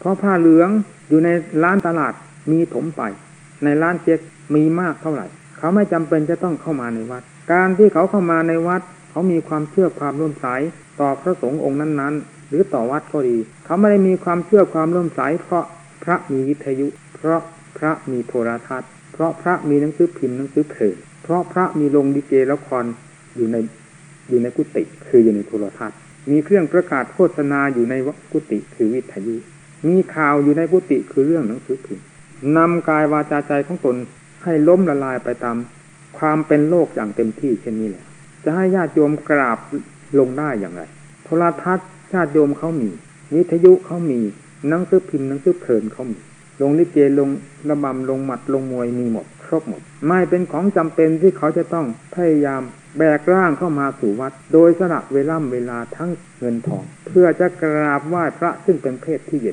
เพราะผ้าเหลืองอยู่ในร้านตลาดมีถมไป ในร้านเจ๊กมีมากเท่าไหร่ เขาไม่จำเป็นจะต้องเข้ามาในวัด การที่เขาเข้ามาในวัด เขามีความเชื่อความร่วมใสต่อพระสงฆ์องค์นั้นๆ หรือต่อวัดก็ดี เขาไม่ได้มีความเชื่อความร่วมใสเพราะพระมีวิทยุ เพราะพระมีโทรทัศน์ เพราะพระมีหนังสือพิมพ์หนังสือเพลงเพราะพระมีโรงดิเกละครอยู่ในอยู่ในกุฏิคืออยู่ในโทรทัศน์ มีเครื่องประกาศโฆษณาอยู่ในกุฏิคือวิทยุ มีข่าวอยู่ในกุฏิคือเรื่องหนังสือพิมพ์นำกายวาจาใจของตนให้ล้มละลายไปตามความเป็นโลกอย่างเต็มที่เช่นนี้แหละจะให้ญาติโยมกราบลงได้อย่างไร โทรทัศน์ญาติโยมเขามี วิทยุเขามีหนังสือพิมพ์หนังสือเพลินเขามี ลงลิเกลงระบำลงหมัดลงมวยมีหมด ครบหมด ไม่เป็นของจำเป็นที่เขาจะต้องพยายามแบกร่างเข้ามาสู่วัด โดยสละเวล่ำเวลาทั้งเงินทอง เพื่อจะกราบไหว้พระซึ่งเป็นเพศที่เย็น